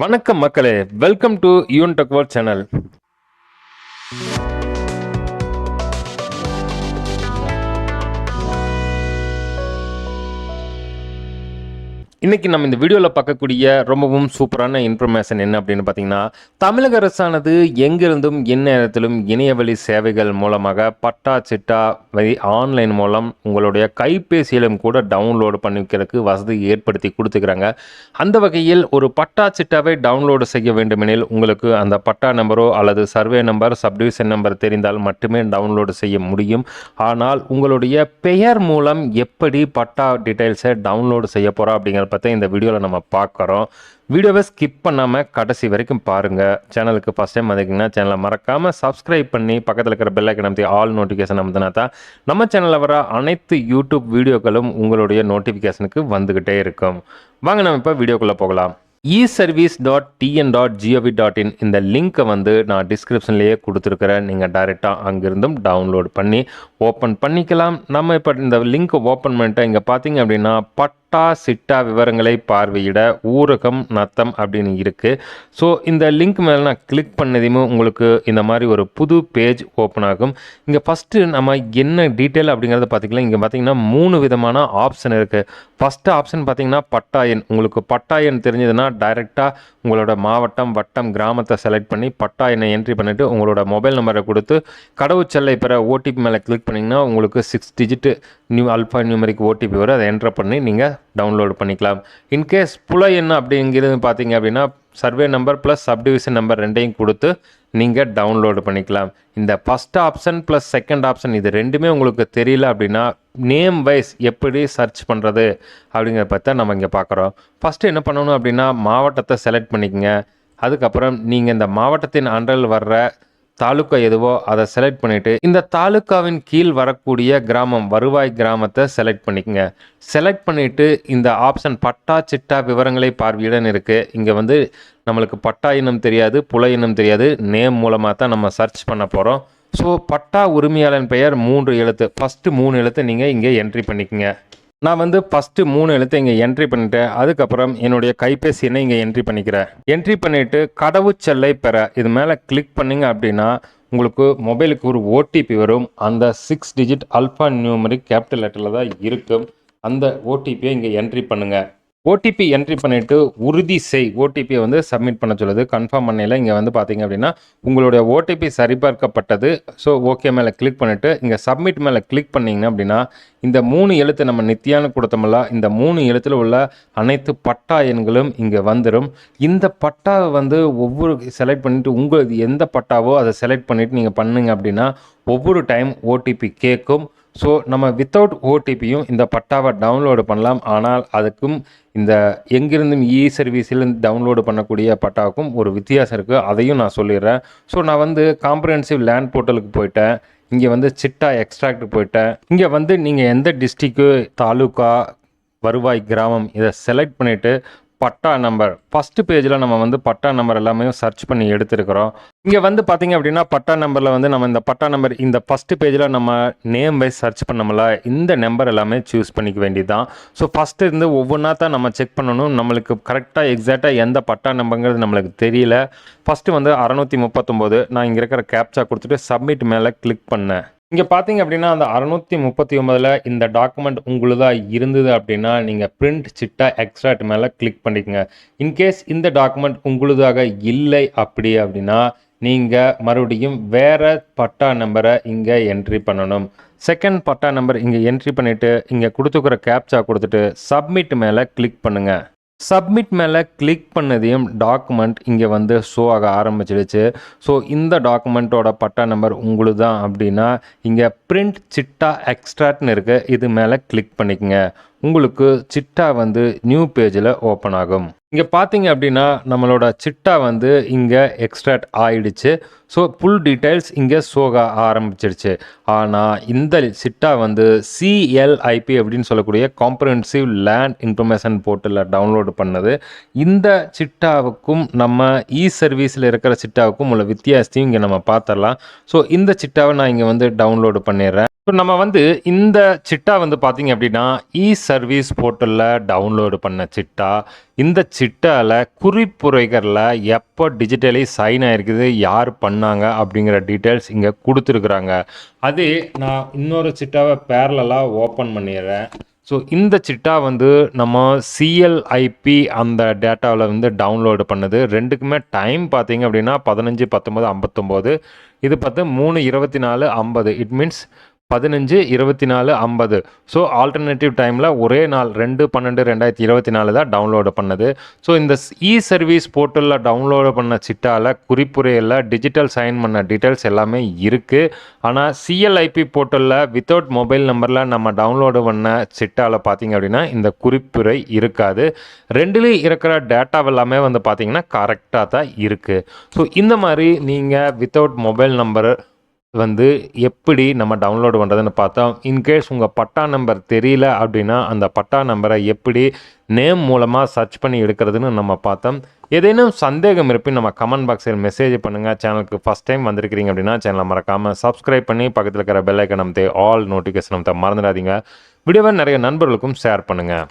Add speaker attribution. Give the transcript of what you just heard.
Speaker 1: வணக்கம் மக்களே. Welcome to யூன் டக்வர் சேனல் இன்றைக்கி நம்ம இந்த வீடியோவில் பார்க்கக்கூடிய ரொம்பவும் சூப்பரான இன்ஃபர்மேஷன் என்ன அப்படின்னு பார்த்தீங்கன்னா தமிழக அரசானது எங்கிருந்தும் எந்நேரத்திலும் இணையவழி சேவைகள் மூலமாக பட்டா சிட்டா வழி ஆன்லைன் மூலம் உங்களுடைய கைபேசியிலும் கூட டவுன்லோடு பண்ணிக்கிறதுக்கு வசதி ஏற்படுத்தி கொடுத்துக்கிறாங்க. அந்த வகையில் ஒரு பட்டா சிட்டாவை டவுன்லோடு செய்ய வேண்டுமெனில் உங்களுக்கு அந்த பட்டா நம்பரோ அல்லது சர்வே நம்பர் சப்டிவிஷன் நம்பர் தெரிந்தால் மட்டுமே டவுன்லோடு செய்ய முடியும். ஆனால் உங்களுடைய பெயர் மூலம் எப்படி பட்டா டீட்டெயில்ஸை டவுன்லோடு செய்ய போகிறோம் அப்படிங்கிற பற்றி இந்த வீடியோவில் நம்ம பார்க்குறோம் வீடியோவை ஸ்கிப் பண்ணாமல் கடைசி வரைக்கும் பாருங்கள் சேனலுக்கு ஃபஸ்ட் டைம் வந்தீங்கன்னா சேனலை மறக்காமல் சப்ஸ்கிரைப் பண்ணி பக்கத்தில் இருக்கிற பெல் ஐக்கன் அமைத்து ஆல் நோட்டிஃபிகேஷன் அமுத்தினா தான் நம்ம சேனலில் வர அனைத்து யூடியூப் வீடியோக்களும் உங்களுடைய நோட்டிஃபிகேஷனுக்கு வந்துக்கிட்டே இருக்கும். வாங்க நம்ம இப்போ வீடியோக்குள்ளே போகலாம். E service dot TN dot GOV dot in இந்த லிங்க்கை வந்து நான் டிஸ்கிரிப்ஷன்லேயே கொடுத்துருக்குறேன். நீங்கள் டைரெக்டாக அங்கிருந்தும் டவுன்லோட் பண்ணி ஓப்பன் பண்ணிக்கலாம். நம்ம இப்போ இந்த லிங்க்கை ஓப்பன் பண்ணிட்டு இங்கே பார்த்தீங்க அப்படின்னா பட் பட்டா சிட்டா விவரங்களை பார்வையிட ஊரகம் நத்தம் அப்படின்னு இருக்குது ஸோ இந்த லிங்க் மேலே நான் கிளிக் பண்ணதையுமே உங்களுக்கு இந்த மாதிரி ஒரு புது பேஜ் ஓப்பன் ஆகும். இங்கே ஃபஸ்ட்டு நம்ம என்ன டீட்டெயில் அப்படிங்கிறத பார்த்திங்களா இங்கே பார்த்திங்கன்னா மூணு விதமான ஆப்ஷன் இருக்குது ஃபஸ்ட்டு ஆப்ஷன் பார்த்திங்கன்னா பட்டாயன் உங்களுக்கு பட்டாயன் தெரிஞ்சதுன்னா டைரெக்டாக உங்களோட மாவட்டம் வட்டம் கிராமத்தை செலக்ட் பண்ணி பட்டாயனை என்ட்ரி பண்ணிவிட்டு உங்களோட மொபைல் நம்பரை கொடுத்து கடவுச்செல்லை பெற ஓடிபி மேலே கிளிக் பண்ணிங்கன்னா உங்களுக்கு six digit new alpha numeric OTP வரும். அதை என்ட்ரு பண்ணி நீங்கள் டவுன்லோடு பண்ணிக்கலாம். இன்கேஸ் புல எண் அப்படிங்கிறது பார்த்தீங்க அப்படின்னா survey number plus subdivision number ரெண்டையும் கொடுத்து நீங்கள் டவுன்லோடு பண்ணிக்கலாம். இந்த first option plus second option இது ரெண்டுமே உங்களுக்கு தெரியல அப்படின்னா நேம் வைஸ் எப்படி சர்ச் பண்ணுறது அப்படிங்கிறத பற்றி நம்ம இங்கே பார்க்குறோம். ஃபஸ்ட்டு என்ன பண்ணணும் அப்படின்னா மாவட்டத்தை செலக்ட் பண்ணிக்கங்க. அதுக்கப்புறம் நீங்கள் இந்த மாவட்டத்தின் அண்டரில் வர்ற தாலுக்கா எதுவோ அதை செலக்ட் பண்ணிவிட்டு இந்த தாலுக்காவின் கீழ் வரக்கூடிய கிராமம் வருவாய் கிராமத்தை செலக்ட் பண்ணிக்கங்க. செலக்ட் பண்ணிவிட்டு இந்த ஆப்ஷன் பட்டா சிட்டா விவரங்களை பார்வையிடன்னு இருக்குது இங்கே வந்து நம்மளுக்கு பட்டா இனம் தெரியாது புல இனம் தெரியாது. நேம் மூலமாக தான் நம்ம சர்ச் பண்ண போகிறோம் ஸோ பட்டா உரிமையாளன் பெயர் மூன்று எழுத்து. ஃபஸ்ட்டு மூணு எழுத்து நீங்கள் இங்கே என்ட்ரி பண்ணிக்கங்க. நான் வந்து ஃபஸ்ட்டு மூணு எழுத்து இங்கே என்ட்ரி பண்ணிட்டேன். அதுக்கப்புறம் என்னுடைய கைபேசி எண்ணை இங்கே என்ட்ரி பண்ணிக்கிறேன். என்ட்ரி பண்ணிவிட்டு கடவுச்செல்லை பெற இது மேலே கிளிக் பண்ணிங்க அப்படின்னா உங்களுக்கு மொபைலுக்கு ஒரு ஓடிபி வரும். அந்த six digit alpha numeric capital லெட்டரில் தான் இருக்கும். அந்த ஓடிபியை இங்கே என்ட்ரி பண்ணுங்கள் ஓடிபி என்ட்ரி பண்ணிவிட்டு உறுதி செய். ஓடிபியை வந்து சப்மிட் பண்ண சொல்லுது. கன்ஃபார்ம் பண்ணையில் இங்கே வந்து பார்த்தீங்க அப்படின்னா உங்களுடைய ஓடிபி சரிபார்க்கப்பட்டது. ஸோ ஓகே மேலே கிளிக் பண்ணிவிட்டு இங்கே சப்மிட் மேலே கிளிக் பண்ணிங்க அப்படின்னா இந்த மூணு எழுத்து நம்ம நித்தியானு கொடுத்தோம்ல இந்த மூணு எழுத்தில் உள்ள அனைத்து பட்டா எண்களும் இங்கே வந்துடும் இந்த பட்டாவை வந்து ஒவ்வொரு செலக்ட் பண்ணிவிட்டு உங்களுக்கு எந்த பட்டாவோ அதை செலக்ட் பண்ணிவிட்டு நீங்கள் பண்ணுங்க அப்படின்னா ஒவ்வொரு டைம் ஓடிபி கேட்கும். ஸோ நம்ம வித்தவுட் ஓடிபியும் இந்த பட்டாவை டவுன்லோடு பண்ணலாம். ஆனால் அதுக்கும் இந்த எங்கிருந்தும் இ சர்வீஸிலிருந்து டவுன்லோடு பண்ணக்கூடிய பட்டாவுக்கும் ஒரு வித்தியாசம் இருக்குது அதையும் நான் சொல்லிடுறேன். ஸோ நான் வந்து காம்ப்ரஹென்சிவ் லேண்ட் போர்ட்டலுக்கு போயிட்டேன். இங்கே வந்து சிட்டா எக்ஸ்ட்ராக்ட் போயிட்டேன். இங்கே வந்து நீங்கள் எந்த டிஸ்ட்ரிக்கு தாலுக்கா வருவாய் கிராமம் இதை செலக்ட் பண்ணிவிட்டு பட்டா நம்பர் ஃபஸ்ட்டு பேஜில் நம்ம வந்து பட்டா நம்பர் எல்லாமே சர்ச் பண்ணி எடுத்துருக்கிறோம். இங்கே வந்து பார்த்தீங்க அப்படின்னா பட்டா நம்பரில் வந்து நம்ம இந்த பட்டா நம்பர் இந்த ஃபஸ்ட்டு பேஜில் நம்ம நேம் வைஸ் சர்ச் பண்ணமில்ல இந்த நம்பர் எல்லாமே சூஸ் பண்ணிக்க வேண்டியது தான் ஸோ ஃபஸ்ட்டு இருந்து ஒவ்வொன்றா தான் நம்ம செக் பண்ணணும். நம்மளுக்கு கரெக்டாக எக்ஸாக்டாக எந்த பட்டா நம்பருங்கிறது நம்மளுக்கு தெரியல. ஃபஸ்ட்டு வந்து அறநூற்றி முப்பத்தொம்போது. நான் இங்கே இருக்கிற கேப்சா கொடுத்துட்டு சப்மிட் மேலே கிளிக் பண்ணேன். இங்கே பார்த்தீங்க அப்படின்னா அந்த அறுநூத்தி முப்பத்தி ஒன்பதில் இந்த டாக்குமெண்ட் உங்களுதாக இருந்தது அப்படின்னா நீங்கள் பிரிண்ட் சிட்டா எக்ஸ்ட்ராட் மேலே கிளிக் பண்ணிக்கோங்க. இன்கேஸ் இந்த டாக்குமெண்ட் உங்களுதாக இல்லை அப்படி அப்படின்னா நீங்கள் மறுபடியும் வேறு பட்டா நம்பரை இங்கே என்ட்ரி பண்ணணும். செகண்ட் பட்டா நம்பர் இங்கே என்ட்ரி பண்ணிவிட்டு இங்கே கொடுத்துக்கிற கேப்சா கொடுத்துட்டு சப்மிட் மேலே கிளிக் பண்ணுங்கள் சப்மிட் மேலே கிளிக் பண்ணதையும் டாக்குமெண்ட் இங்கே வந்து ஷோ ஆக ஆரம்பிச்சிடுச்சு. ஸோ இந்த டாக்குமெண்ட்டோட பட்டா நம்பர் உங்களுக்கு தான் அப்படின்னா இங்கே பிரிண்ட் சிட்டா எக்ஸ்ட்ராட்னு இருக்குது இது மேலே கிளிக் பண்ணிக்கங்க. உங்களுக்கு சிட்டா வந்து நியூ பேஜில் ஓப்பன் ஆகும். இங்கே பார்த்தீங்க அப்படின்னா நம்மளோட சிட்டா வந்து இங்கே எக்ஸ்ட்ராக்ட் ஆயிடுச்சு. ஸோ ஃபுல் டீட்டெயில்ஸ் இங்கே சோக ஆரம்பிச்சிடுச்சு ஆனால் இந்த சிட்டா வந்து சிஎல்ஐபி அப்படின்னு சொல்லக்கூடிய காம்ப்ரஹென்சிவ் லேண்ட் இன்ஃபர்மேஷன் போர்ட்டலில் டவுன்லோடு பண்ணது. இந்த சிட்டாவுக்கும் நம்ம இ சர்வீஸில் இருக்கிற சிட்டாவுக்கும் உள்ள வித்தியாசத்தையும் இங்கே நம்ம பார்த்துடலாம் ஸோ இந்த சிட்டாவை நான் இங்கே வந்து டவுன்லோடு பண்ணிடுறேன். இப்போ நம்ம வந்து இந்த சிட்டா வந்து பார்த்தீங்க அப்படின்னா இ சர்வீஸ் போர்ட்டலில் டவுன்லோடு பண்ண சிட்டா. இந்த சிட்டாவில் குறிப்புரைகளில் எப்போ டிஜிட்டலி சைன் ஆகிருக்குது யார் பண்ணாங்க அப்படிங்கிற டீட்டெயில்ஸ் இங்கே கொடுத்துருக்குறாங்க. அது நான் இன்னொரு சிட்டாவை பேரலாக ஓப்பன் பண்ணிடுறேன். ஸோ இந்த சிட்டா வந்து நம்ம சிஎல்ஐபி அந்த டேட்டாவில் வந்து டவுன்லோடு பண்ணுது. ரெண்டுக்குமே டைம் பார்த்தீங்க அப்படின்னா பதினஞ்சு பத்தொம்போது ஐம்பத்தொம்போது. இது பார்த்து மூணு இருபத்தி நாலு ஐம்பது. இட் மீன்ஸ் பதினஞ்சு இருபத்தி நாலு ஐம்பது. ஸோ ஆல்டர்னேட்டிவ் டைமில் ஒரே நாள் ரெண்டு பன்னெண்டு ரெண்டாயிரத்தி இருபத்தி நாலு தான் டவுன்லோடு பண்ணது. ஸோ இந்த இ சர்வீஸ் போர்ட்டலில் டவுன்லோடு பண்ண சிட்டாவில் குறிப்புரையில் டிஜிட்டல் சைன் பண்ண டீட்டெயில்ஸ் எல்லாமே இருக்குது ஆனால் சிஎல்ஐபி போர்ட்டலில் வித்தவுட் மொபைல் நம்பரில் நம்ம டவுன்லோடு பண்ண சிட்டாவில் பார்த்தீங்க அப்படின்னா இந்த குறிப்புரை இருக்காது. ரெண்டுலேயும் இருக்கிற டேட்டா எல்லாமே வந்து பார்த்தீங்கன்னா கரெக்டாக தான் இருக்குது ஸோ இந்த மாதிரி நீங்கள் வித்தவுட் மொபைல் நம்பர் வந்து எப்படி நம்ம டவுன்லோடு பண்ணுறதுன்னு பார்த்தோம் இன்கேஸ் உங்கள் பட்டா நம்பர் தெரியல அப்படின்னா அந்த பட்டா நம்பரை எப்படி நேம் மூலமாக சர்ச் பண்ணி எடுக்கிறதுன்னு நம்ம பார்த்தோம். ஏதேனும் சந்தேகம் இருப்பின் நம்ம கமெண்ட் பாக்ஸில் மெசேஜ் பண்ணுங்கள் சேனலுக்கு ஃபஸ்ட் டைம் வந்திருக்கிறீங்க அப்படின்னா சேனலை மறக்காமல் சப்ஸ்கிரைப் பண்ணி பக்கத்தில் இருக்கிற bell icon icon all notification நமத்த மறந்துடாதீங்க. வீடியோவை நிறைய நண்பர்களுக்கும் ஷேர் பண்ணுங்கள்